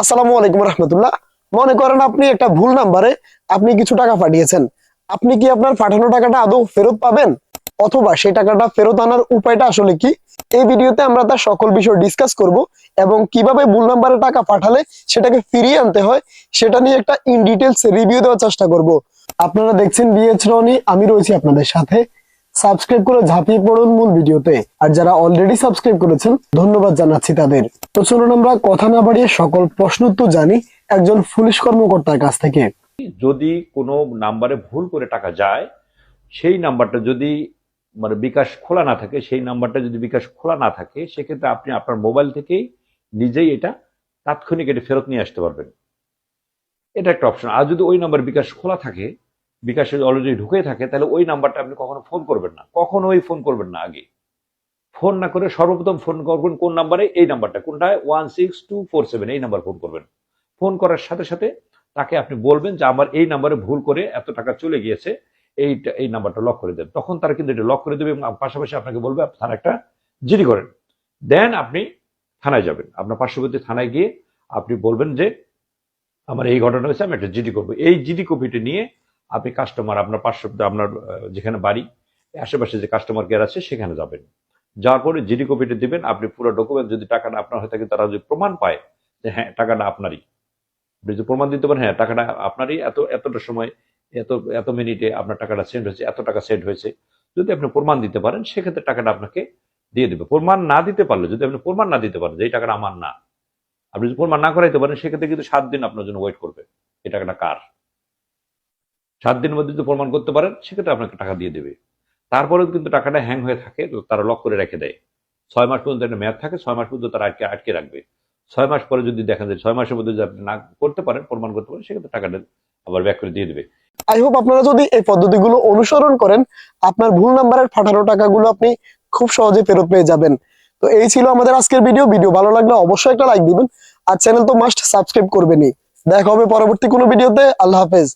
আসসালামু আলাইকুম রহমতুল্লাহ। মনে করেন আপনি একটা ভুল নাম্বারে আপনি কিছু টাকা পাঠিয়েছেন। আপনি কি আপনার পাঠানো টাকাটা আদৌ ফেরত পাবেন? অথবা সেই টাকাটা ফেরত আনার উপায়টা আসলে কি? এই ভিডিওতে আমরা তার সকল বিষয় ডিসকাস করব এবং কীভাবে ভুল নাম্বারে টাকা পাঠালে সেটাকে ফিরিয়ে আনতে হয়, সেটা নিয়ে একটা ইন ডিটেলস রিভিউ দেওয়ার চেষ্টা করব। আপনারা দেখছেন বিএচ রনি আমি রয়েছি আপনাদের সাথে। সাবস্ক্রাইব করে ঝাঁপিয়ে পড়ুন মূল ভিডিওতে। আর যারা অলরেডি সাবস্ক্রাইব করেছেন, ধন্যবাদ জানাচ্ছি তাদের। তো চলুন আমরা কথা না বাড়িয়ে সকল প্রশ্ন উত্তর জানি একজন পুলিশ কর্মকর্তার কাছ থেকে। যদি কোনো নাম্বারে ভুল করে টাকা যায়, সেই নাম্বারটা যদি মানে বিকাশ খোলা না থাকে, সেই নাম্বারটা যদি বিকাশ খোলা না থাকে, সেক্ষেত্রে আপনি আপনার মোবাইল থেকেই নিজেই এটা তাৎক্ষণিক এটা ফেরত নিয়ে আসতে পারবেন। এটা একটা অপশন। আর যদি ওই নাম্বার বিকাশ খোলা থাকে, বিকাশে অলরেডি ঢুকে থাকে, তাহলে ওই নাম্বারটা আপনি কখনো ফোন করবেন না। কখনোই ফোন করবেন না আগে। ফোন না করে সর্বপ্রথম ফোন করবেন কোন নাম্বারে? এই নাম্বারটা। কোনটা? One six two four seven এই নাম্বার ফোন করবেন। ফোন করার সাথে সাথে তাকে আপনি বলবেন যে আমার এই নাম্বারে ভুল করে এত টাকা চলে গিয়েছে এই এই নাম্বারটা লক করে দেন। তখন তারা কিন্তু এটা লক করে দেবে এবং পাশাপাশি আপনাকে বলবে, আপনি থানায় একটা জিডি করেন। দেন আপনি থানায় যাবেন। আপনার পার্শ্ববর্তী থানায় গিয়ে আপনি বলবেন যে, আমার এই ঘটনা হয়েছে, আমি একটা জিডি করব। এই জিডি কপিটি নিয়ে আপনি কাস্টমার আপনার পার্শ্ব আপনার যেখানে বাড়ি, আশেপাশে যে কাস্টমার কেয়ার আছে, সেখানে যাবেন। যাওয়ার পরে জিডি কপিটি দিবেন, আপনি পুরো ডকুমেন্ট যদি টাকাটা আপনার হয়ে থাকে, তারা যদি প্রমাণ পায় যে হ্যাঁ টাকাটা আপনারই। আপনি যদি প্রমাণ দিতে পারেন হ্যাঁ টাকাটা আপনারই, এত, এতটা সময়, এত এত মিনিটে আপনার টাকাটা সেন্ড হয়েছে, এত টাকা সেন্ড হয়েছে। যদি আপনি প্রমাণ দিতে পারেন, সেক্ষেত্রে টাকাটা আপনাকে দিয়ে দেবে। প্রমাণ না দিতে পারলে, যদি আপনি প্রমাণ না দিতে পারেন যে এই টাকাটা আমার না, আপনি যদি প্রমাণ না করাইতে পারেন, সেক্ষেত্রে কিন্তু সাত দিন আপনার জন্য ওয়েট করবে, এই টাকাটা কার? সাত দিনের মধ্যে যদি প্রমাণ করতে পারেন, সেক্ষেত্রে আপনাকে টাকা দিয়ে দেবে। তারপরেও কিন্তু টাকাটা হ্যাং হয়ে থাকে তারা লক করে রেখে দেয়। ছয় মাস পর্যন্ত একটা মেয়াদ থাকে, ছয় মাস পর্যন্ত তারা আটকে আটকে রাখবে। ছয় মাস পরে যদি দেখেন যে ছয় মাসের মধ্যে যদি আপনি না করতে পারেন, প্রমাণ করতে পারেন, সেক্ষেত্রে টাকাটা আবার ব্যাক করে দিয়ে দেবে। আই হোপ আপনারা যদি এই পদ্ধতিগুলো অনুসরণ করেন, আপনার ভুল নাম্বারের পাঠানো টাকাগুলো আপনি খুব সহজে ফেরত পেয়ে যাবেন। তো এই ছিল আমাদের আজকের ভিডিও ভিডিও ভালো লাগলে অবশ্যই একটা লাইক দিবেন। আর চ্যানেল তো মাস্ট সাবস্ক্রাইব করবেনই। দেখা হবে পরবর্তী কোনো ভিডিওতে আল্লাহ হাফেজ।